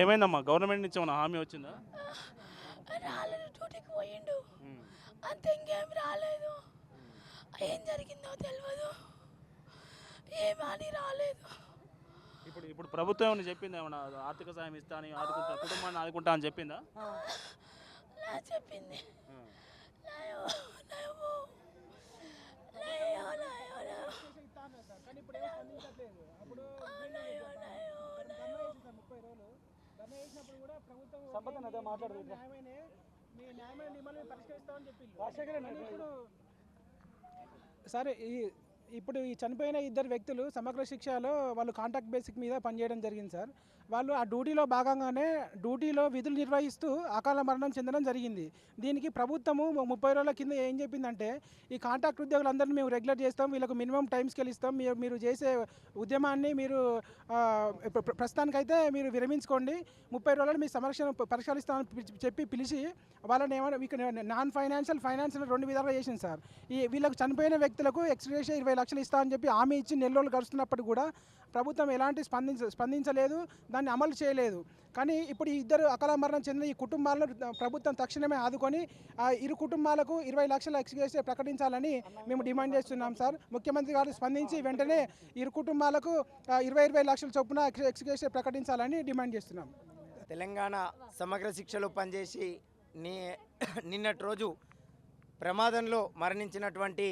ఏమైందమ్మా? గవర్నమెంట్ నుంచి ఏమైనా హామీ వచ్చిందా? రాలేదు డ్యూటీకి పోయిండు. అంతే ఇంకేం రాలేదు. ఏం జరిగిందో తెలియదు ఏమని రాలేదు. ఇప్పుడు ఇప్పుడు ప్రభుత్వం ఏమైనా చెప్పిందా? ఏమైనా ఆర్థిక సాయం ఇస్తా అని ఆదుకుంటా కుటుంబాన్ని ఆదుకుంటా అని చెప్పిందా? చెప్పింది. నాయో నాయో నాయో ఆ, సరే ఈ ఇప్పుడు ఈ చనిపోయిన ఇద్దరు వ్యక్తులు సమగ్ర శిక్షలో వాళ్ళు కాంటాక్ట్ బేసిక్ మీద పనిచేయడం జరిగింది సార్. వాళ్ళు ఆ డ్యూటీలో భాగంగానే డ్యూటీలో విధులు నిర్వహిస్తూ అకాల మరణం చెందడం జరిగింది. దీనికి ప్రభుత్వము ముప్పై రోజుల కింద ఏం చెప్పిందంటే ఈ కాంట్రాక్ట్ ఉద్యోగులందరినీ మేము రెగ్యులర్ చేస్తాం వీళ్ళకు మినిమం టైం స్కేల్ ఇస్తాం మీరు మీరు చేసే ఉద్యమాన్ని మీరు ప్రస్తుతానికైతే మీరు విరమించుకోండి ముప్పై రోజులు మీ సంరక్షణ పరిశీలిస్తామని చెప్పి పిలిచి వాళ్ళని ఏమైనా ఇక్కడ నాన్ ఫైనాన్షియల్ ఫైనాన్షియల్ రెండు విధాలుగా చేసింది సార్. ఈ వీళ్ళకు చనిపోయిన వ్యక్తులకు ఎక్స్గ్రేషియా ఇరవై లక్షలు ఇస్తా అని చెప్పి హామీ ఇచ్చి నెల రోజులు గడుస్తున్నప్పటికీ కూడా ప్రభుత్వం ఎలాంటి స్పందించ స్పందించలేదు దాన్ని అమలు చేయలేదు. కానీ ఇప్పుడు ఈ ఇద్దరు అకాల మరణం చెందిన ఈ కుటుంబాలను ప్రభుత్వం తక్షణమే ఆదుకొని ఇరు కుటుంబాలకు ఇరవై లక్షల ఎక్స్గ్రేషియా ప్రకటించాలని మేము డిమాండ్ చేస్తున్నాం సార్. ముఖ్యమంత్రి గారు స్పందించి వెంటనే ఇరు కుటుంబాలకు ఇరవై ఇరవై లక్షల చొప్పున ఎక్స్గ్రేషియా ప్రకటించాలని డిమాండ్ చేస్తున్నాం. తెలంగాణ సమగ్ర శిక్షలో పనిచేసి నీ నిన్నటి రోజు ప్రమాదంలో మరణించినటువంటి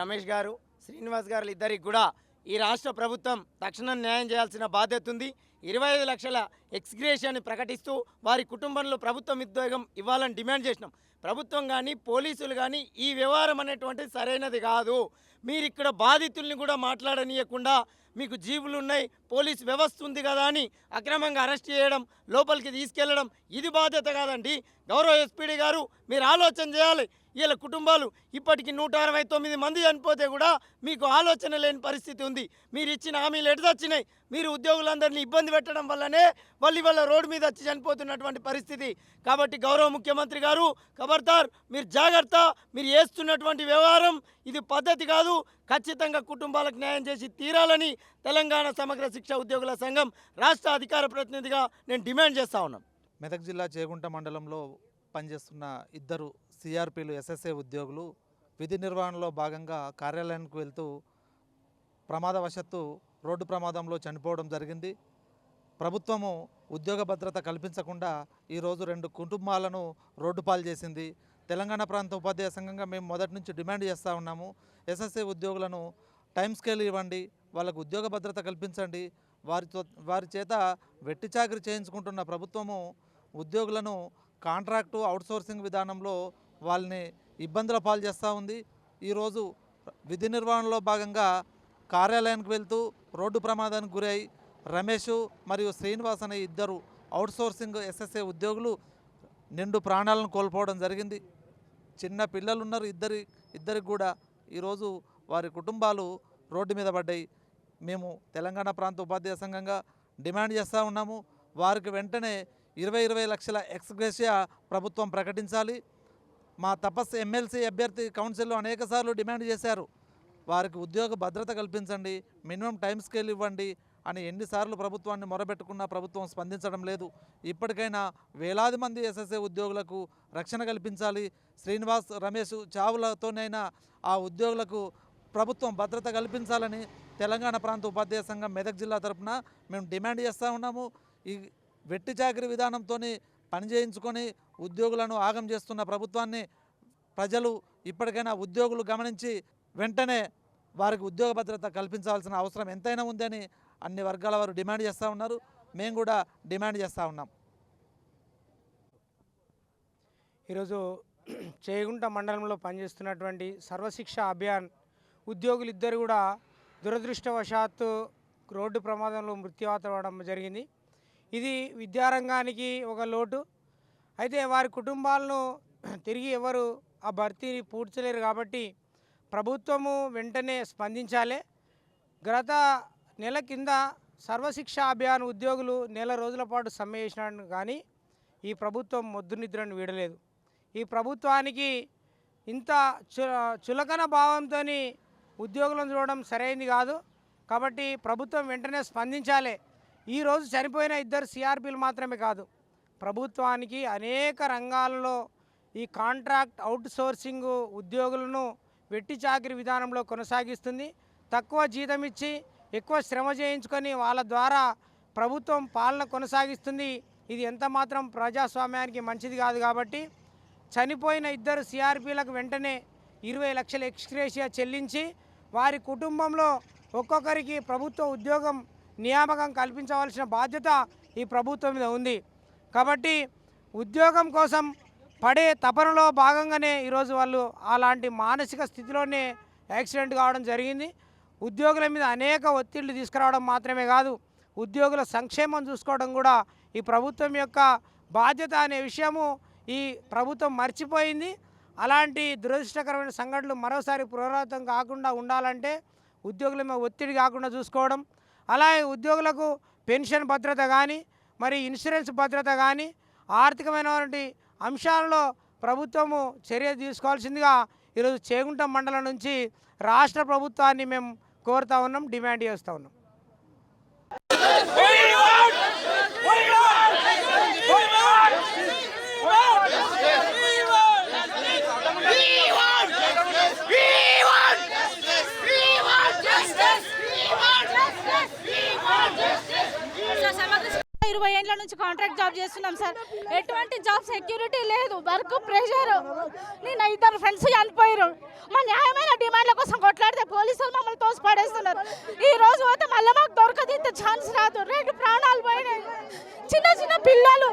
రమేష్ గారు శ్రీనివాస్ గారు ఇద్దరికి కూడా ఈ రాష్ట్ర ప్రభుత్వం తక్షణం న్యాయం చేయాల్సిన బాధ్యత ఉంది. ఇరవై ఐదు లక్షల ఎక్స్గ్రేషన్ ప్రకటిస్తూ వారి కుటుంబంలో ప్రభుత్వం ఉద్యోగం ఇవ్వాలని డిమాండ్ చేసినాం. ప్రభుత్వం కానీ పోలీసులు కానీ ఈ వ్యవహారం అనేటువంటిది సరైనది కాదు. మీరు ఇక్కడ బాధితుల్ని కూడా మాట్లాడనీయకుండా మీకు జీవులు ఉన్నాయి పోలీస్ వ్యవస్థ ఉంది కదా అని అక్రమంగా అరెస్ట్ చేయడం లోపలికి తీసుకెళ్ళడం ఇది బాధ్యత కాదండి. గౌరవ ఎస్పీడీ గారు మీరు ఆలోచన చేయాలి. వీళ్ళ కుటుంబాలు ఇప్పటికి నూట అరవై తొమ్మిది మంది చనిపోతే కూడా మీకు ఆలోచన లేని పరిస్థితి ఉంది. మీరు ఇచ్చిన హామీలు ఎటుదొచ్చినాయి మీరు ఉద్యోగులందరినీ ఇబ్బంది పెట్టడం వల్లనే వాళ్ళు ఇవాళ రోడ్డు మీద వచ్చి చనిపోతున్నటువంటి పరిస్థితి. కాబట్టి గౌరవ ముఖ్యమంత్రి గారు ఖబర్దార్ మీరు జాగ్రత్త మీరు వేస్తున్నటువంటి వ్యవహారం ఇది పద్ధతి కాదు. ఖచ్చితంగా కుటుంబాలకు న్యాయం చేసి తీరాలని తెలంగాణ సమగ్ర శిక్ష ఉద్యోగుల సంఘం రాష్ట్ర అధికార ప్రతినిధిగా నేను డిమాండ్ చేస్తా ఉన్నాను. మెదక్ జిల్లా చేగుంట మండలంలో పనిచేస్తున్న ఇద్దరు సిఆర్పీలు ఎస్ఎస్ఏ ఉద్యోగులు విధి నిర్వహణలో భాగంగా కార్యాలయానికి వెళ్తూ ప్రమాదవశత్తు రోడ్డు ప్రమాదంలో చనిపోవడం జరిగింది. ప్రభుత్వము ఉద్యోగ భద్రత కల్పించకుండా ఈరోజు రెండు కుటుంబాలను రోడ్డు పాలు చేసింది. తెలంగాణ ప్రాంత ఉపాధ్యాయ సంఘంగా మేము మొదటి నుంచి డిమాండ్ చేస్తూ ఉన్నాము. ఎస్ఎస్ఏ ఉద్యోగులను టైం స్కేల్ ఇవ్వండి వాళ్ళకు ఉద్యోగ భద్రత కల్పించండి. వారితో వారి చేత వెట్టి చాకరీ చేయించుకుంటున్న ప్రభుత్వము ఉద్యోగులను కాంట్రాక్టు అవుట్సోర్సింగ్ విధానంలో వాళ్ళని ఇబ్బందుల పాలు చేస్తూ ఉంది. ఈరోజు విధి నిర్వహణలో భాగంగా కార్యాలయానికి వెళ్తూ రోడ్డు ప్రమాదానికి గురై రమేష్ మరియు శ్రీనివాస్ అనే ఇద్దరు అవుట్సోర్సింగ్ ఎస్ఎస్ఏ ఉద్యోగులు నిండు ప్రాణాలను కోల్పోవడం జరిగింది. చిన్న పిల్లలు ఉన్నారు ఇద్దరి ఇద్దరికి కూడా ఈరోజు వారి కుటుంబాలు రోడ్డు మీద పడ్డాయి. మేము తెలంగాణ ప్రాంత ఉపాధ్యాయ సంఘంగా డిమాండ్ చేస్తూ ఉన్నాము. వారికి వెంటనే ఇరవై ఇరవై లక్షల ఎక్స్గ్రెషియా ప్రభుత్వం ప్రకటించాలి. మా తపస్సు ఎమ్మెల్సీ అభ్యర్థి కౌన్సిల్లో అనేకసార్లు డిమాండ్ చేశారు. వారికి ఉద్యోగ భద్రత కల్పించండి మినిమం టైం స్కేల్ ఇవ్వండి అని ఎన్నిసార్లు ప్రభుత్వాన్ని మొరబెట్టుకున్నా ప్రభుత్వం స్పందించడం లేదు. ఇప్పటికైనా వేలాది మంది ఎస్ఎస్ఏ ఉద్యోగులకు రక్షణ కల్పించాలి. శ్రీనివాస్ రమేష్ చావులతోనైనా ఆ ఉద్యోగులకు ప్రభుత్వం భద్రత కల్పించాలని తెలంగాణ ప్రాంత ఉపాధ్యాయ సంఘం మెదక్ జిల్లా తరఫున మేము డిమాండ్ చేస్తూ ఉన్నాము. ఈ వెట్టి చాకరీ విధానంతో పని చేయించుకొని ఉద్యోగులను ఆగం చేస్తున్న ప్రభుత్వాన్ని ప్రజలు ఇప్పటికైనా ఉద్యోగులు గమనించి వెంటనే వారికి ఉద్యోగ భద్రత కల్పించాల్సిన అవసరం ఎంతైనా ఉందని అన్ని వర్గాల వారు డిమాండ్ చేస్తూ ఉన్నారు. మేము కూడా డిమాండ్ చేస్తూ ఉన్నాం. ఈరోజు చేగుంట మండలంలో పనిచేస్తున్నటువంటి సర్వశిక్ష అభియాన్ ఉద్యోగులు ఇద్దరు కూడా దురదృష్టవశాత్తు రోడ్డు ప్రమాదంలో మృత్యువాత జరిగింది. ఇది విద్యారంగానికి ఒక లోటు. అయితే వారి కుటుంబాలను తిరిగి ఎవరు ఆ భర్తీని పూడ్చలేరు కాబట్టి ప్రభుత్వము వెంటనే స్పందించాలి. గత నెల కింద సర్వశిక్ష అభియాన్ ఉద్యోగులు నెల రోజుల పాటు సమ్మె చేసినాడు కానీ ఈ ప్రభుత్వం మొద్దు నిద్రను వీడలేదు. ఈ ప్రభుత్వానికి ఇంత చులకన భావంతో ఉద్యోగులను చూడడం సరైంది కాదు. కాబట్టి ప్రభుత్వం వెంటనే స్పందించాలి. ఈరోజు చనిపోయిన ఇద్దరు సిఆర్పీలు మాత్రమే కాదు. ప్రభుత్వానికి అనేక రంగాలలో ఈ కాంట్రాక్ట్ అవుట్ సోర్సింగ్ ఉద్యోగులను వెట్టి చాకిరి విధానంలో కొనసాగిస్తుంది. తక్కువ జీతం ఇచ్చి ఎక్కువ శ్రమ చేయించుకొని వాళ్ళ ద్వారా ప్రభుత్వం పాలన కొనసాగిస్తుంది. ఇది ఎంత మాత్రం ప్రజాస్వామ్యానికి మంచిది కాదు కాబట్టి చనిపోయిన ఇద్దరు సిఆర్పీలకు వెంటనే ఇరవై లక్షల ఎక్స్క్రేషియా చెల్లించి వారి కుటుంబంలో ఒక్కొక్కరికి ప్రభుత్వ ఉద్యోగం నియామకం కల్పించవలసిన బాధ్యత ఈ ప్రభుత్వం మీద ఉంది. కాబట్టి ఉద్యోగం కోసం పడే తపనలో భాగంగానే ఈరోజు వాళ్ళు అలాంటి మానసిక స్థితిలోనే యాక్సిడెంట్ కావడం జరిగింది. ఉద్యోగుల మీద అనేక ఒత్తిళ్ళు తీసుకురావడం మాత్రమే కాదు ఉద్యోగుల సంక్షేమం చూసుకోవడం కూడా ఈ ప్రభుత్వం యొక్క బాధ్యత అనే విషయము ఈ ప్రభుత్వం మర్చిపోయింది. అలాంటి దురదృష్టకరమైన సంఘటనలు మరోసారి పునరావృతం కాకుండా ఉండాలంటే ఉద్యోగుల మీద ఒత్తిడి కాకుండా చూసుకోవడం. అలాగే ఉద్యోగులకు పెన్షన్ భద్రత కానీ మరి ఇన్సూరెన్స్ భద్రత కానీ ఆర్థికమైనటువంటి అంశాలలో ప్రభుత్వము చర్య తీసుకోవాల్సిందిగా ఈరోజు చేగుంట మండలం నుంచి రాష్ట్ర ప్రభుత్వాన్ని మేము కోరుతా ఉన్నాం డిమాండ్ చేస్తూ ఉన్నాం. నుంచి కాంట్రాక్ట్ జాబ్ చేస్తున్నాం సార్. ఎటువంటి జాబ్ సెక్యూరిటీ లేదు వర్క్ ప్రెషర్ నేను ఇద్దరు ఫ్రెండ్స్ చనిపోయారు మా న్యాయమైన డిమాండ్ల కోసం కొట్లాడితే పోలీసులు మమ్మల్ని తోసి పడేస్తున్నారు. ఈ రోజు పోతే మళ్ళీ మాకు దొరకదు ఇంత ఛాన్స్ రాదు. రెండు ప్రాణాలు పోయినాయి. చిన్న చిన్న పిల్లలు.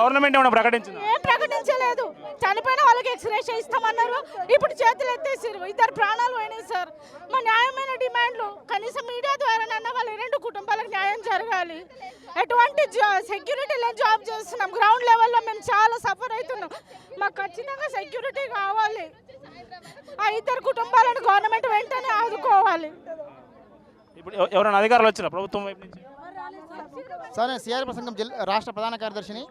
గవర్నమెంట్ ఏమైనా ప్రకటించింది? ఏం ప్రకటించలేదు. చనిపోయిన వాళ్ళకి ఎక్స్రేష్ ఇస్తామన్నారు ఇప్పుడు చేతులు ఎత్తేసారు ఇద్దరు ప్రాణాలు పోయినాయి సార్. మా న్యాయమైన డిమాండ్లు కనీసం మీడియా ద్వారానన్నా వాళ్ళ రెండు కుటుంబాలకు న్యాయం జరగాలి. ఎటువంటి సెక్యూరిటీ లేని జాబ్ చేస్తున్నాం. గ్రౌండ్ లెవెల్లో మేము చాలా సఫర్ అవుతున్నాం. మాకు ఖచ్చితంగా సెక్యూరిటీ కావాలి. ఆ ఇద్దరు కుటుంబాలను గవర్నమెంట్ వెంటనే ఆదుకోవాలి. ఇప్పుడు ఎవ- ఎవరైనా అధికారులు వచ్చిరా ప్రభుత్వం వైపు నుంచి? సార్ నేను సిఆర్ సంఘం జిల్లా రాష్ట్ర ప్రధాన కార్యదర్శిని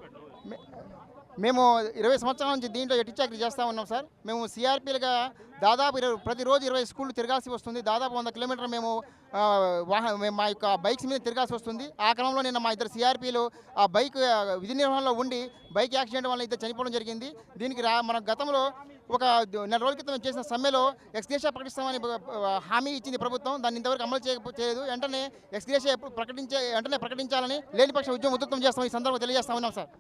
మేము ఇరవై సంవత్సరాల నుంచి దీంట్లో ఎట్టి చాకరీ చేస్తూ ఉన్నాం సార్. మేము సిఆర్పీలుగా దాదాపు ఇరవై ప్రతిరోజు ఇరవై స్కూళ్ళు తిరగాల్సి వస్తుంది. దాదాపు వంద కిలోమీటర్ మేము వాహన మా యొక్క బైక్స్ మీద తిరగాల్సి వస్తుంది. ఆ క్రమంలో నిన్న మా ఇద్దరు సిఆర్పీలు ఆ బైక్ విధి నిర్వహణలో ఉండి బైక్ యాక్సిడెంట్ వల్ల ఇద్దరు చనిపోవడం జరిగింది. దీనికి రా మన గతంలో ఒక నెల రోజుల క్రితం చేసిన సమ్మెలో ఎక్స్గ్రేషియా ప్రకటిస్తామని హామీ ఇచ్చింది ప్రభుత్వం. దాన్ని ఇంతవరకు అమలు చేయలేదు. వెంటనే ఎక్స్గ్రేషియా ఎప్పుడు ప్రకటించే వెంటనే ప్రకటించాలని లేని పక్షం ఉద్యమం ఉధృతం చేస్తాం ఈ సందర్భంగా తెలియజేస్తా ఉన్నాం సార్.